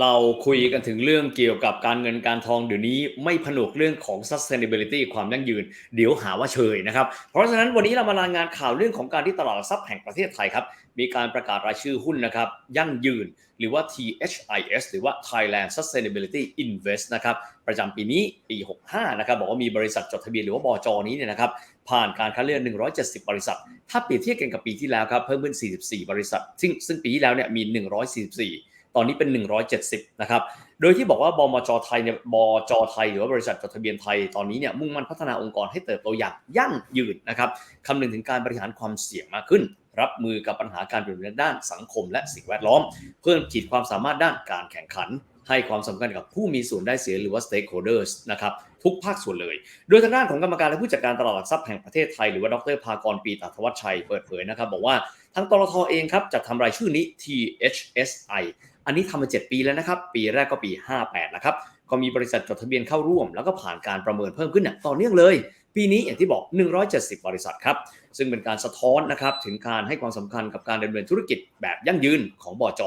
เราคุยกันถึงเรื่องเกี่ยวกับการเงินการทองเดี๋ยวนี้ไม่ผนวกเรื่องของ sustainability ความยั่งยืน เดี๋ยวหาว่าเชยนะครับ เพราะฉะนั้นวันนี้เรามารายงานข่าวเรื่องของการที่ตลาดหลักทรัพย์แห่งประเทศไทยครับ มีการประกาศรายชื่อหุ้นนะครับ ยั่งยืน หรือว่า THIS หรือว่า Thailand Sustainability Invest นะครับประจำปีนี้ปี 65 นะครับบอกว่ามีบริษัทจดทะเบียนหรือว่าบจนี้เนี่ยนะครับผ่านการคัดเลือก 170 บริษัท ถ้าเปรียบเทียบกันกับปีที่แล้วครับเพิ่มขึ้น 44 บริษัท ซึ่งซึ่งปีที่แล้วเนี่ยมี 144 ตอนนี้เป็น 170 นะครับ โดยที่บอกว่าบมจไทยเนี่ยบจไทย หรือว่าบริษัทจดทะเบียนไทยตอนนี้เนี่ยมุ่งมั่นพัฒนาองค์กรให้เติบโตอย่างยั่งยืนนะครับคำนึงถึงการบริหารความเสี่ยงมากขึ้น รับมือกับปัญหาการเปลี่ยนแปลงด้านสังคมและสิ่งแวดล้อม เพิ่มขีดความสามารถด้านการแข่งขัน ให้ความสำคัญกับผู้มีส่วนได้เสียหรือว่า stakeholders นะครับทุกภาคส่วนเลย โดยทางด้านของกรรมการและผู้จัดการตลาดหลักทรัพย์แห่งประเทศไทย หรือว่าดรภากรปีตาธวัชชัยเปิดเผยนะครับบอกว่าทางตลทเองครับจะทำรายชื่อนี้ THSI อันนี้ทำมา 7 ปีแล้วนะครับ ปีแรกก็ปี 58นะครับ ก็มีบริษัทจดทะเบียนเข้าร่วม แล้วก็ผ่านการประเมินเพิ่มขึ้นอย่างต่อเนื่องเลย ปีนี้อย่างที่บอก 170 บริษัทครับ ซึ่งเป็นการสะท้อนนะครับถึงการให้ความสำคัญกับการดำเนินธุรกิจแบบยั่งยืนของบอจ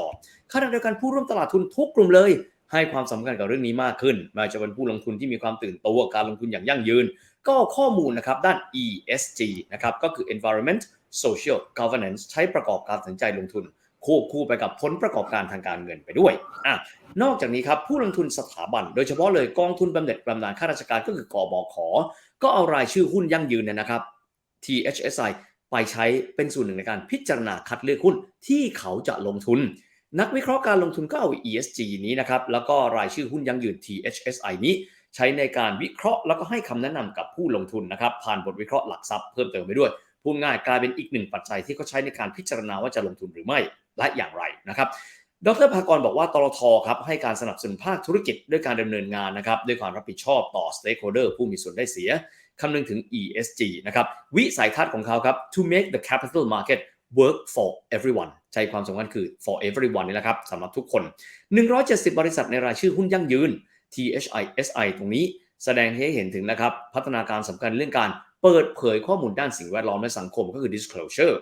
ขณะเดียวกันผู้ร่วมตลาดทุนทุกกลุ่มเลย ให้ความสำคัญกับเรื่องนี้มากขึ้นไม่ว่าจะเป็นผู้ลงทุนที่มีความตื่นตัวการลงทุนอย่างยั่งยืน ก็ข้อมูลนะครับด้าน ESG นะครับก็คือ environment social governance ใช้ประกอบการตัดสินใจลงทุน ควบคู่ไปกับผลประกอบการทางการเงินไปด้วยอะนอกจากนี้ครับผู้ลงทุนสถาบัน โดยเฉพาะเลยกองทุนบำเหน็จบำนาญข้าราชการก็คือกบขก็เอารายชื่อหุ้นยั่งยืนเนี่ยนะครับ THSI ไปใช้เป็นส่วนหนึ่งในการพิจารณาคัดเลือกหุ้นที่เขาจะลงทุน นักวิเคราะห์การลงทุนก็เอา ESG นี้นะครับแล้วก็รายชื่อหุ้นยั่งยืน THSI นี้ ใช้ในการวิเคราะห์แล้วก็ให้คำแนะนำกับผู้ลงทุนนะครับผ่านบทวิเคราะห์หลักทรัพย์เพิ่มเติมไปด้วย พูดง่ายกลายเป็นอีกหนึ่งปัจจัยที่เขาใช้ในการพิจารณาว่าจะลงทุนหรือไม่และอย่างไรนะครับดรภากรบอกว่าตลทครับให้การสนับสนุนภาคธุรกิจด้วยการดำเนินงานนะครับด้วยความรับผิดชอบต่อ stakeholder ผู้มีส่วนได้เสียคำนึงถึง ESG นะครับวิสัยทัศน์ของเขาครับ to make the capital market work for everyone ใจความสำคัญคือ for everyone นี่แหละครับสำหรับทุกคน 170 บริษัทในรายชื่อหุ้นยั่งยืน THISI ตรงนี้แสดงให้เห็นถึงนะครับพัฒนาการสำคัญเรื่องการ เปิดเผยข้อมูลด้านสิ่งแวดล้อมและสังคมก็คือ disclosure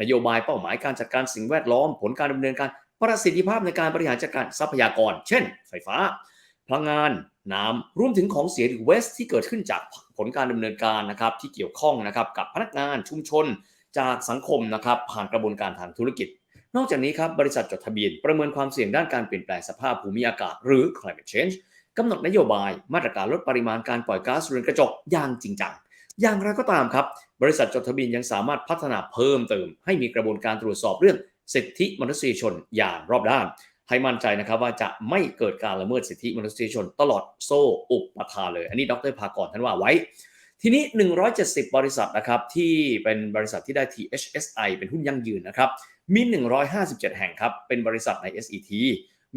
นโยบายเป้าหมายการจัดการสิ่งแวดล้อม ผลการดำเนินการประสิทธิภาพในการบริหารจัดการทรัพยากร เช่น ไฟฟ้า พลังงาน น้ำรวมถึงของเสียหรือ waste ที่เกิดขึ้นจากผลการดำเนินการนะครับที่เกี่ยวข้องนะครับกับพนักงานชุมชน จากสังคมนะครับผ่านกระบวนการทางธุรกิจ นอกจากนี้ครับบริษัทจดทะเบียนประเมินความเสี่ยงด้านการเปลี่ยนแปลงสภาพภูมิอากาศ หรือ climate change กำหนดนโยบายมาตรการลดปริมาณการปล่อยก๊าซเรือนกระจกอย่างจริงจัง อย่างไรก็ตามครับ บริษัทจดทะเบียนยังสามารถพัฒนาเพิ่มเติม ให้มีกระบวนการตรวจสอบเรื่องสิทธิมนุษยชนอย่างรอบด้าน ให้มั่นใจนะครับว่าจะไม่เกิดการละเมิดสิทธิมนุษยชน ตลอดโซ่อุปทานเลย อันนี้ดรภากรท่านว่าไว้ ทีนี้ 170 บริษัทนะครับที่เป็นบริษัทที่ได้ THSI เป็นหุ้นยั่งยืนนะครับมี 157 แห่งครับเป็นบริษัทใน SET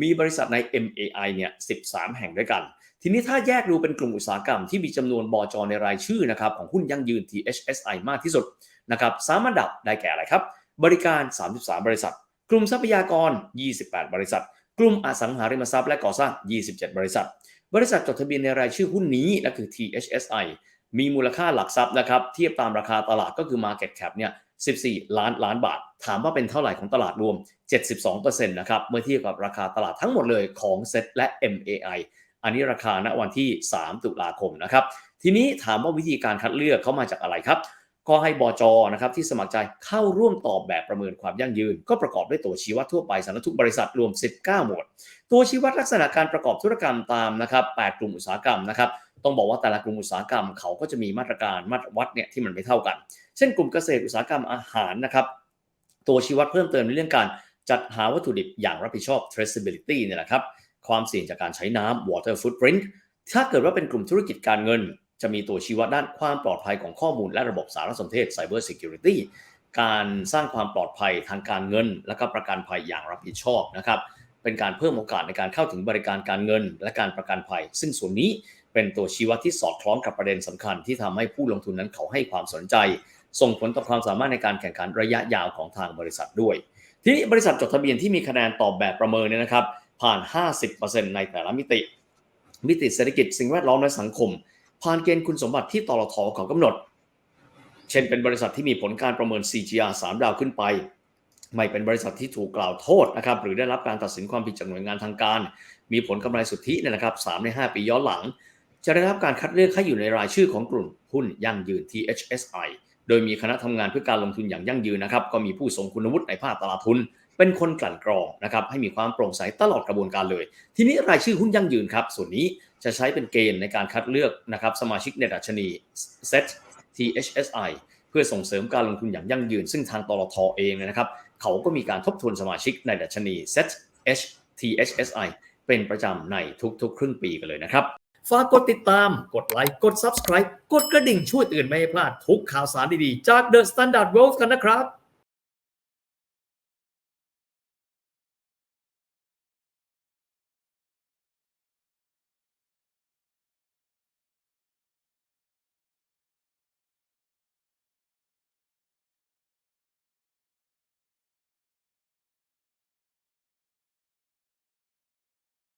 มีบริษัทใน MAI เนี่ย 13 แห่งด้วยกัน ทีนี้ถ้าแยกดูเป็นกลุ่มอุตสาหกรรมที่มีจำนวนบจในรายชื่อนะครับของหุ้นยั่งยืน THSI มากที่สุดนะครับสามอันดับได้แก่อะไรครับ บริการ 33 บริษัท กลุ่มทรัพยากร 28 บริษัท กลุ่มอสังหาริมทรัพย์และก่อสร้าง 27 บริษัท บริษัทจดทะเบียนในรายชื่อหุ้นนี้นั่นคือ THSI มีมูลค่าหลักทรัพย์นะครับเทียบตามราคาตลาดก็คือ Market Cap เนี่ย 14 ล้านล้านบาท ถามว่าเป็นเท่าไหร่ของตลาดรวม 72%นะครับเมื่อเทียบกับราคาตลาดทั้งหมดเลยของ SET และ MAI อันนี้ราคาณวันที่ 3 ตุลาคมนะครับ ทีนี้ถามว่าวิธีการคัดเลือกเขามาจากอะไรครับก็ให้บอจนะครับที่สมัครใจเข้าร่วมตอบแบบประเมินความยั่งยืน ก็ประกอบด้วยตัวชี้วัดทั่วไปสำหรับทุกบริษัทรวม 19 หมวด ตัวชี้วัดลักษณะการประกอบธุรกรรมตามนะครับ8กลุ่มอุตสาหกรรมนะครับต้องบอกว่าแต่ละกลุ่มอุตสาหกรรมเขาก็จะมีมาตรการมาตรวัดเนี่ยที่มันไม่เท่ากัน เช่นกลุ่มเกษตรอุตสาหกรรมอาหารนะครับตัวชี้วัดเพิ่มเติมในเรื่องการจัดหาวัตถุดิบอย่างรับผิดชอบ traceability เนี่ยแหละครับ ความเสี่ยงจากการใช้น้ำ water footprint ถ้าเกิดว่าเป็นกลุ่มธุรกิจการเงิน จะมีตัวชี้วัดด้านความปลอดภัยของข้อมูลและระบบสารสนเทศ cyber security การสร้างความปลอดภัยทางการเงิน และก็ประกันภัยอย่างรับผิดชอบนะครับเป็นการเพิ่มโอกาสในการเข้าถึงบริการการเงิน และการประกันภัย ซึ่งส่วนนี้เป็นตัวชี้วัดที่สอดคล้องกับประเด็นสำคัญที่ทำให้ผู้ลงทุนนั้นเขาให้ความสนใจ ส่งผลต่อความสามารถในการแข่งขันระยะยาวของทางบริษัทด้วย ทีนี้บริษัทจดทะเบียนที่มีคะแนนตอบแบบประเมินเนี่ยนะครับ ผ่าน 50%ในแต่ละมิติ มิติเศรษฐกิจสิ่งแวดล้อมและสังคม ผ่านเกณฑ์คุณสมบัติที่ตลทเขากำหนด เช่นเป็นบริษัทที่มีผลการประเมิน CGR 3 ดาวขึ้นไป ไม่เป็นบริษัทที่ถูกกล่าวโทษนะครับหรือได้รับการตัดสินความผิดจากหน่วยงานทางการ มีผลกำไรสุทธิเนี่ยนะครับ3ใน 5 ปีย้อนหลัง จะได้รับการคัดเลือกให้อยู่ในรายชื่อของกลุ่มหุ้นยั่งยืน THSI โดยมีคณะทำงานเพื่อการลงทุนอย่างยั่งยืนนะครับก็มีผู้ทรงคุณวุฒิในภาคตลาดทุน เป็นคนกลั่นกรองนะครับให้มีความโปร่งใสตลอดกระบวนการเลย ทีนี้รายชื่อหุ้นยั่งยืนครับ ส่วนนี้จะใช้เป็นเกณฑ์ในการคัดเลือกนะครับสมาชิกในดัชนี SET THSI เพื่อส่งเสริมการลงทุนอย่างยั่งยืน ซึ่งทางตลทเองนะครับ เขาก็มีการทบทวนสมาชิกในดัชนี SET H THSI เป็นประจำในทุกๆ ครึ่งปีกันเลยนะครับ ฝากกดติดตาม กดไลค์ กด Subscribe กดกระดิ่งช่วยเตือนไม่ให้พลาดทุกข่าวสารดีๆ จาก The Standard World กันนะครับ